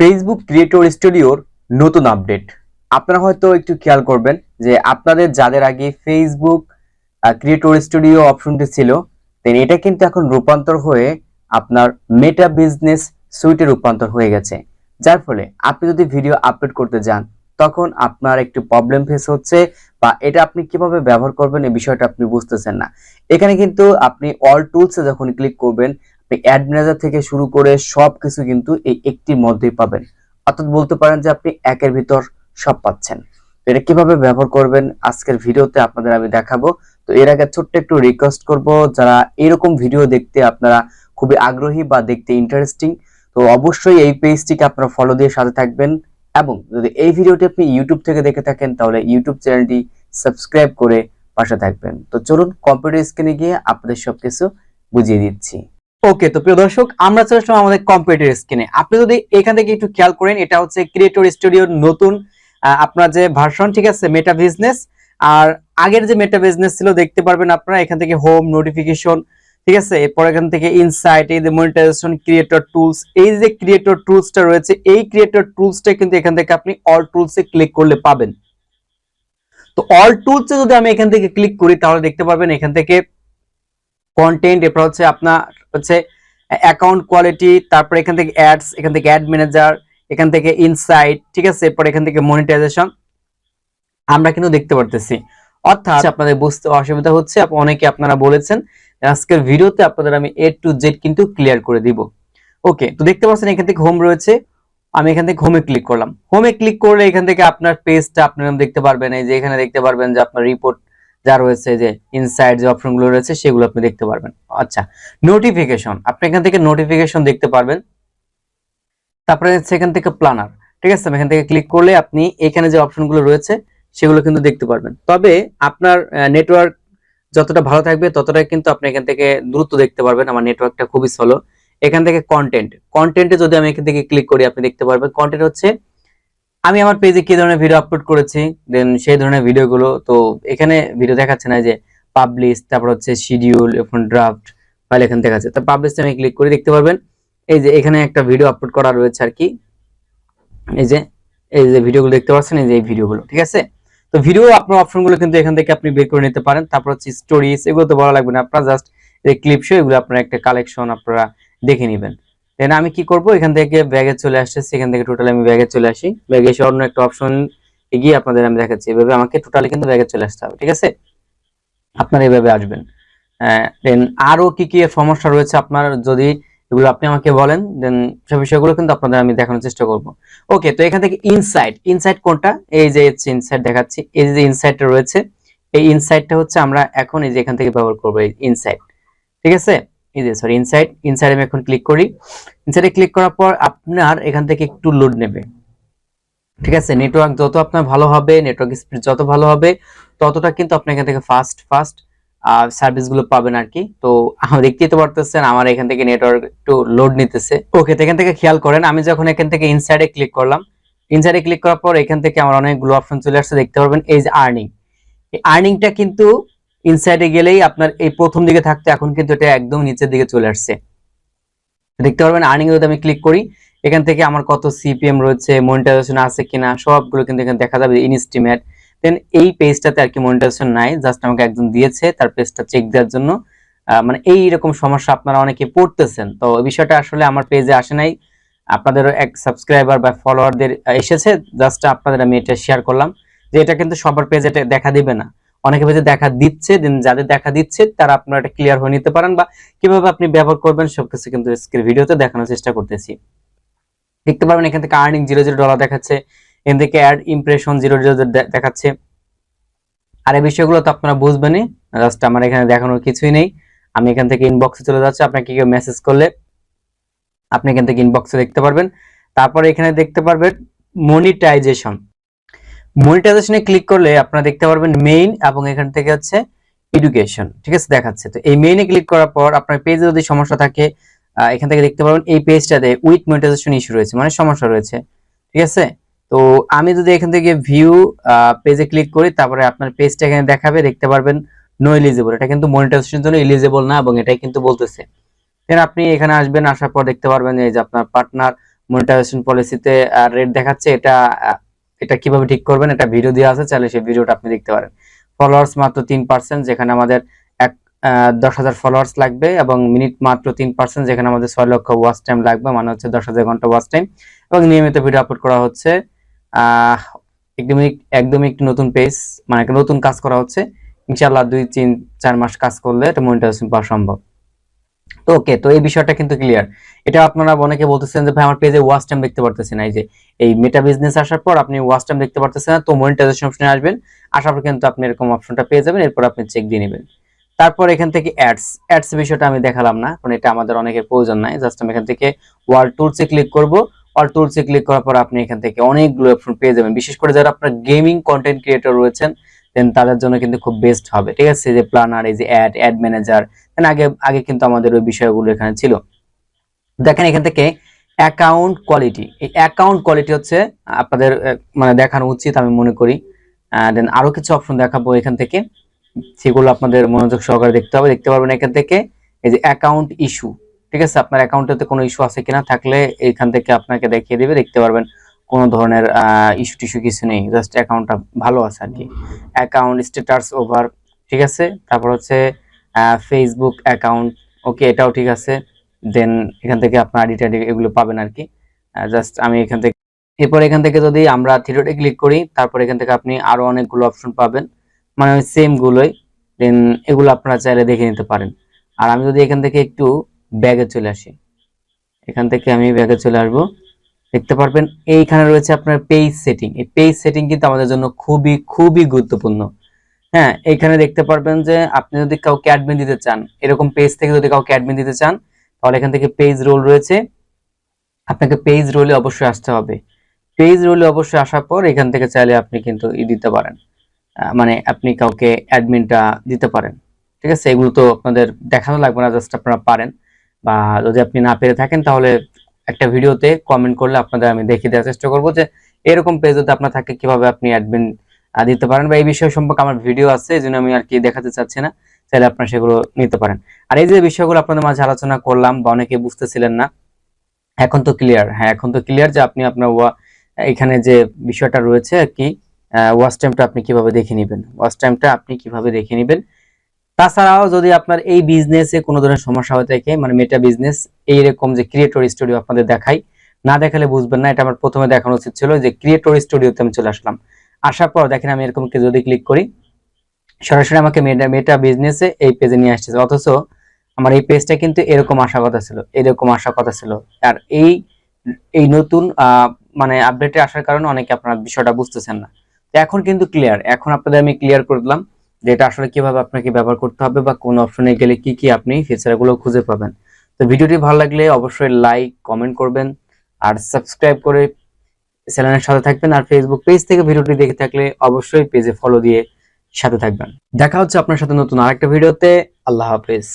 Facebook creator স্টুডিওর নতুন update আপনারা হয়তো একটু খেয়াল করবেন যে আপনাদের যাদের আগে ফেসবুক ক্রিয়েটর স্টুডিও অপশনটি ছিল এটা কিন্তু এখন রূপান্তর হয়ে আপনার মেটা বিজনেস সুইটে রূপান্তর হয়ে গেছে। যার ফলে আপনি যদি ভিডিও আপলোড করতে যান, তখন আপনার একটু প্রবলেম ফেস হচ্ছে বা এটা আপনি কীভাবে ব্যবহার করবেন এই বিষয়টা আপনি বুঝতেছেন না। এখানে কিন্তু আপনি অল টুলসে যখন ক্লিক করবেন অ্যাড ম্যানেজার থেকে শুরু করে সবকিছু কিন্তু এই একটির মধ্যেই পাবেন। অর্থাৎ বলতে পারেন যে আপনি একের ভিতর সব পাচ্ছেন। এটা কীভাবে ব্যবহার করবেন আজকের ভিডিওতে আপনাদের আমি দেখাবো। তো এর আগে ছোট্ট একটু রিকোয়েস্ট করব, যারা এরকম ভিডিও দেখতে আপনারা খুবই আগ্রহী বা দেখতে ইন্টারেস্টিং তো অবশ্যই এই পেজটিকে আপনারা ফলো দিয়ে সাথে থাকবেন। এবং যদি এই ভিডিওটি আপনি ইউটিউব থেকে দেখে থাকেন, তাহলে ইউটিউব চ্যানেলটি সাবস্ক্রাইব করে পাশে থাকবেন। তো চলুন কম্পিউটার স্ক্রিনে গিয়ে আপনাদের সবকিছু বুঝিয়ে দিচ্ছি। ওকে তো প্রিয় দর্শক, আমরা চলে আসলাম আমাদের কম্পিউটার স্ক্রিনে আপনি যদি এখান থেকে একটু খেয়াল করেন, এটা হচ্ছে ক্রিয়েটর স্টুডিওর নতুন আপনার যে ভার্সন ঠিক আছে? মেটা বিজনেস আর আগের যে মেটা বিজনেস ছিল, দেখতে পারবেন আপনারা এখান থেকে হোম নোটিফিকেশন ঠিক আছে? এরপর এখান থেকে ইনসাইট এই যে মনিটাইজেশন ক্রিয়েটর টুলস এই যে ক্রিয়েটর টুলসটা রয়েছে, এই ক্রিয়েটর টুলসটা কিন্তু এখান থেকে আপনি অল টুলসে ক্লিক করলে পাবেন। তো অল টুলসে যদি আমি এখান থেকে ক্লিক করি, তাহলে দেখতে পারবেন এখান থেকে কন্টেন্ট এরপর হচ্ছে আপনার হচ্ছে অ্যাকাউন্ট কোয়ালিটি তারপর এখান থেকে অ্যাডস এখান থেকে অ্যাড ম্যানেজার এখান থেকে ইনসাইট ঠিক আছে? এরপর এখান থেকে মনিটাইজেশন আমরা কিন্তু দেখতে পারতেছি। অর্থাৎ আপনাদের বুঝতে অসুবিধা হচ্ছে অনেকে আপনারা বলেছেন, আজকের ভিডিওতে আপনাদের আমি এ টু জেড কিন্তু ক্লিয়ার করে দিব। ওকে তো দেখতে পাচ্ছেন এখান থেকে হোম রয়েছে। আমি এখান থেকে হোমে ক্লিক করলাম। হোমে ক্লিক করলে এখান থেকে আপনার পেজটা আপনারা দেখতে পারবেন, এই যে এখানে দেখতে পারবেন যে আপনার রিপোর্ট যা রয়েছে যে ইনসাইড যে অপশনগুলো রয়েছে, সেগুলো আপনি দেখতে পারবেন। আচ্ছা নোটিফিকেশন আপনি এখান থেকে নোটিফিকেশন দেখতে পারবেন। তারপরে সেখান থেকে প্ল্যানার ঠিক আছে, এখান থেকে ক্লিক করলে আপনি এখানে যে অপশনগুলো রয়েছে, সেগুলো কিন্তু দেখতে পারবেন। তবে আপনার নেটওয়ার্ক যতটা ভালো থাকবে, ততটাই কিন্তু আপনি এখান থেকে দ্রুত দেখতে পারবেন। আমার নেটওয়ার্কটা খুবই স্লো এখান থেকে কন্টেন্ট কন্টেন্টে যদি আমি এখান থেকে ক্লিক করি, আপনি দেখতে পারবেন। কন্টেন্ট হচ্ছে আমি আমার পেজে কি ধরনের ভিডিও আপলোড করেছি দেন সেই ধরনের ভিডিওগুলো তো এখানে ভিডিও দেখাচ্ছে না যে পাবলিশ তারপর হচ্ছে শিডিউল এখন ড্রাফট ফাইল এখানে দেখাচ্ছে তো পাবলিশ আমি ক্লিক করে, দেখতে পারবেন, এই যে এখানে একটা ভিডিও আপলোড করা রয়েছে আর কি। এই যে এই যে ভিডিওগুলো দেখতে পাচ্ছেন, এই যে এই ভিডিওগুলো ঠিক আছে? তো ভিডিও আপনার অপশনগুলো কিন্তু এখান থেকে আপনি বের করে নিতে পারেন। তারপর হচ্ছে স্টোরিজ এগুলো তো বলা লাগবে না, আপনার জাস্ট এই ক্লিপ শো এগুলো আপনার একটা কালেকশন আপনারা দেখে নেবেন। দেন আমি কি করব? এখান থেকে ব্যাগে চলে আসতেছি এখান থেকে টোটাল আমি ব্যাগে চলে আসি। ব্যাগে এসে অন্য একটা অপশন এগিয়ে আপনাদের আমি দেখাচ্ছি। এভাবে আমাকে টোটালি কিন্তু ব্যাগে চলে আসতে হবে, ঠিক আছে? আপনারা এভাবে আসবেন। দেন আরও কি কি সমস্যা রয়েছে আপনার? যদি এগুলো আপনি আমাকে বলেন দেন সব বিষয়গুলো কিন্তু আপনাদের আমি দেখানোর চেষ্টা করব। ওকে তো এখান থেকে ইনসাইট ইনসাইট কোনটা? এই যে ইনসাইট দেখাচ্ছি। এই যে ইনসাইটটা রয়েছে, এই ইনসাইটটা হচ্ছে আমরা এখন এই যে এখান থেকে ব্যবহার করব, এই ইনসাইট ঠিক আছে? এই যে সরি ইনসাইট ইনসাইট আমি এখন ক্লিক করি। ইনসাইটে ক্লিক করার পর আপনার এখান থেকে একটু লোড নেবে। ঠিক আছে? নেটওয়ার্ক যত আপনার ভালো হবে নেটওয়ার্ক স্পিড যত ভালো হবে ততটা কিন্তু আপনি এখান থেকে ফাস্ট ফাস্ট সার্ভিসগুলো পাবেন আর কি তো দেখতেই তো পারতেছেন আমার এখান থেকে নেটওয়ার্ক একটু লোড নিতেছে। ওকে তো এখান থেকে খেয়াল করেন আমি যখন এখান থেকে ইনসাইডে ক্লিক করলাম ইনসাইডে ক্লিক করার পর এখান থেকে আমার অনেকগুলো অপশন চলে আসছে দেখতে পারবেন এই যে আর্নিং এই আর্নিংটা কিন্তু ইনসাইডে গেলেই আপনার এই প্রথম দিকে থাকতো এখন কিন্তু এটা একদম নিচের দিকে চলে আসছে। দেখতে পারবেন আর্নিং যদি আমি ক্লিক করি, এখান থেকে আমার কত সিপিএম রয়েছে মনিটাইজেশন আছে কিনা, সবগুলো কিন্তু এখানে দেখা যাবে ইনস্টিমেট দেন এই পেজটাতে আর কি মনিটাইজেশন নাই জাস্ট আমাকে একজন দিয়েছে, তার পেজটা চেক দেওয়ার জন্য। মানে এই রকম সমস্যা আপনারা অনেকে পড়তেছেন। তো বিষয়টা আসলে আমার পেজে আসে নাই। আপনাদের এক সাবস্ক্রাইবার বা ফলোয়ারদের এসেছে জাস্ট আপনাদের আমি এটা শেয়ার করলাম যে এটা কিন্তু সবার পেজে দেখা দিবে না। অনেকে পেজে দেখা দিচ্ছে, দেন যাদের দেখা দিচ্ছে, তারা আপনারা এটা ক্লিয়ার হয়ে নিতে পারেন বা কীভাবে আপনি ব্যবহার করবেন সবকিছু কিন্তু ভিডিওতে দেখানোর চেষ্টা করতেছি। দেখতে পারবেন এখান থেকে আর্নিং জিরো জিরো ডলার দেখাচ্ছে, এখান থেকে অ্যাড ইমপ্রেশন জিরো জিরো দেখাচ্ছে। আর এই বিষয়গুলো তো আপনারা বুঝবেনই জাস্ট আমার এখানে দেখানোর কিছুই নেই। আমি এখান থেকে ইনবক্সে চলে যাচ্ছি, আপনাকে কেউ মেসেজ করলে আপনি এখান থেকে ইনবক্সে দেখতে পারবেন। তারপরে এখানে দেখতে পারবেন মনিটাইজেশন মনিটাইজেশনে ক্লিক করলে আপনারা দেখতে পারবেন মেইন এবং এখান থেকে হচ্ছে এডুকেশন ঠিক আছে? দেখাচ্ছে। তো এই মেইনে ক্লিক করার পর আপনার পেজে যদি সমস্যা থাকে এখান থেকে দেখতে পারবেন এই পেজটাতে উইথ মনিটাইজেশন ইস্যু রয়েছে মানে সমস্যা রয়েছে, ঠিক আছে? তো আমি যদি এখান থেকে ভিউ পেজে ক্লিক করি, তারপরে আপনার পেজটা এখানে দেখাবে, দেখতে পারবেন নো এলিজিবল এটা কিন্তু মনিটাইজেশনের জন্য এলিজিবল না এবং এটাই কিন্তু বলতেছে। দেন আপনি এখানে আসবেন, আসার পর দেখতে পারবেন যে আপনার পার্টনার মনিটাইজেশন পলিসিতে রেট দেখাচ্ছে। এটা এটা কীভাবে ঠিক করবেন, এটা ভিডিও দেওয়া আছে, চাইলে সেই ভিডিওটা আপনি দেখতে পারেন। ফলোয়ার্স মাত্র তিন পার্সেন্ট যেখানে আমাদের এক দশ হাজার ফলোয়ার্স লাগবে, এবং মিনিট মাত্র তিন পার্সেন্ট যেখানে আমাদের ছয় লক্ষ ওয়াচ টাইম লাগবে মানে হচ্ছে দশ হাজার ঘণ্টা ওয়াচ টাইম এবং নিয়মিত ভিডিও আপলোড করা হচ্ছে একদমই একদমই একটি নতুন পেজ মানে নতুন কাজ করা হচ্ছে। ইনশাআল্লাহ দুই, তিন, চার মাস কাজ করলে এটা মনিটাইজেশন পাওয়া সম্ভব। ওকে তো এই বিষয়টা কিন্তু ক্লিয়ার এটা আপনারা অনেকে বলতেছেন যে, ভাই, আমার পেজে ওয়াচ টাইম দেখতে পারতেছি না। এই যে, এই মেটা বিজনেস আসার পর আপনি ওয়াচ টাইম দেখতে পারতেছেন না, তো মনিটাইজেশন অপশনে আসবেন। আসার পর কিন্তু আপনি এরকম অপশনটা পেয়ে যাবেন, এরপর আপনি চেক দিয়ে নেবেন। তারপর এখান থেকে অ্যাডস অ্যাডস বিষয়টা আমি দেখালাম না, কারণ এটা আমাদের অনেকের প্রয়োজন নাই। জাস্ট আমি এখান থেকে ওয়াল টুলসে ক্লিক করব। ওয়াল টুলসে ক্লিক করার পর আপনি এখান থেকে অনেকগুলো অপশন পেয়ে যাবেন। বিশেষ করে যারা আপনার গেমিং কন্টেন্ট ক্রিয়েটর রয়েছেন দেন তাদের জন্য কিন্তু খুব বেস্ট হবে। ঠিক আছে? যে প্ল্যানার এই যে অ্যাড অ্যাড ম্যানেজার আগে আগে কিন্তু আমাদের ওই বিষয়গুলো এখানে ছিল। দেখেন এখান থেকে অ্যাকাউন্ট কোয়ালিটি এই অ্যাকাউন্ট কোয়ালিটি হচ্ছে, আপনাদের মানে দেখানো উচিত আমি মনে করি। দেন আরও কিছু অপশন দেখাবো এখান থেকে। সেগুলো আপনাদের মনোযোগ সহকারে দেখতে হবে। দেখতে পারবেন এখান থেকে এই যে অ্যাকাউন্ট ইস্যু ঠিক আছে? আপনার অ্যাকাউন্টেতে কোনো ইস্যু আছে কিনা থাকলে এখান থেকে আপনাকে দেখিয়ে দিবে। দেখতে পারবেন কোনো ধরনের ইস্যু টিস্যু কিছু নেই। জাস্ট অ্যাকাউন্টটা ভালো আছে আর কি। অ্যাকাউন্ট স্ট্যাটাস ওভার ঠিক আছে? তারপর হচ্ছে ফেসবুক অ্যাকাউন্ট ওকে এটাও ঠিক আছে। দেন এখান থেকে আপনার আইডি টাইডি এগুলো পাবেন আর কি। জাস্ট আমি এখান থেকে এরপর এখান থেকে যদি আমরা থ্রিডোটে ক্লিক করি, তারপর এখান থেকে আপনি আরও অনেকগুলো অপশন পাবেন। মানে ওই সেম গুলোই। দেন এগুলো আপনারা চাইলে দেখে নিতে পারেন। আর আমি যদি এখান থেকে একটু ব্যাগে চলে আসি। এখান থেকে আমি ব্যাগে চলে আসব। দেখতে পারবেন, এইখানে রয়েছে আপনার পেজ সেটিং এই পেজ সেটিং কিন্তু আমাদের জন্য খুবই খুবই গুরুত্বপূর্ণ। হ্যাঁ এখানে দেখতে পারবেন যে আপনি যদি কাউকে অ্যাডমিন দিতে চান, এরকম পেজ থেকে যদি কাউকে অ্যাডমিন দিতে চান, তাহলে এখান থেকে পেজ রোল রয়েছে। আপনাকে পেজ রোলে অবশ্যই আসতে হবে। পেজ রোলে অবশ্যই আসার পর এখান থেকে চাইলে আপনি কিন্তু ই দিতে পারেন। মানে আপনি কাউকে অ্যাডমিনটা দিতে পারেন। ঠিক আছে? এগুলো তো আপনাদের দেখানো লাগবে না জাস্ট আপনারা পারেন। বা যদি আপনি না পেরে থাকেন, তাহলে একটা ভিডিওতে কমেন্ট করলে আপনাদের আমি দেখিয়ে দেওয়ার চেষ্টা করব যে এরকম পেজ যদি আপনার থাকে, কীভাবে আপনি অ্যাডমিন দিতে পারেন বা এই বিষয় সম্পর্কে আমার ভিডিও আছে, এই আমি আর কি দেখাতে চাচ্ছি না। চাইলে আপনারা সেগুলো নিতে পারেন। আর এই যে বিষয়গুলো আপনাদের মাঝে আলোচনা করলাম বা অনেকে বুঝতেছিলেন না, এখন তো ক্লিয়ার হ্যাঁ এখন তো ক্লিয়ার যে আপনি আপনার এখানে যে বিষয়টা রয়েছে আর কি ওয়াচ টাইমটা আপনি কীভাবে দেখে নেবেন? ওয়াচ টাইমটা আপনি কীভাবে দেখে নেবেন? তাছাড়াও যদি আপনার এই বিজনেসে কোনো ধরনের সমস্যা হয়ে থাকে মানে মেটা বিজনেস এইরকম যে ক্রিয়েটর স্টুডিও আপনাদের দেখাই, না দেখালে বুঝবেন না। এটা আমার প্রথমে দেখানো উচিত ছিল যে ক্রিয়েটর স্টুডিওতে আমি চলে আসলাম। আসার পর দেখেন আমি এরকম যদি ক্লিক করি, সরাসরি আমাকে মেটা মেটা বিজনেসে এই পেজে নিয়ে আসছে অথচ আমার এই পেজটা কিন্তু এরকম আসা কথা ছিল, এরকম আসা কথা ছিল। আর এই এই নতুন মানে আপডেটে আসার কারণে অনেকে আপনারা বিষয়টা বুঝতেছেন না। তো এখন কিন্তু ক্লিয়ার এখন আপনাদের আমি ক্লিয়ার করে দিলাম যে এটা আসলে কীভাবে আপনাকে ব্যবহার করতে হবে বা কোন অপশনে গেলে কি কি আপনি ফিচারগুলো খুঁজে পাবেন। তো ভিডিওটি ভালো লাগলে অবশ্যই লাইক কমেন্ট করবেন। আর সাবস্ক্রাইব করে চ্যানেলের সাথে থাকবেন আর ফেসবুক পেজ থেকে ভিডিওটি দেখে থাকলে অবশ্যই পেজে ফলো দিয়ে সাথে থাকবেন। দেখা হচ্ছে আপনার সাথে নতুন আরেকটা ভিডিওতে। আল্লাহ হাফেজ।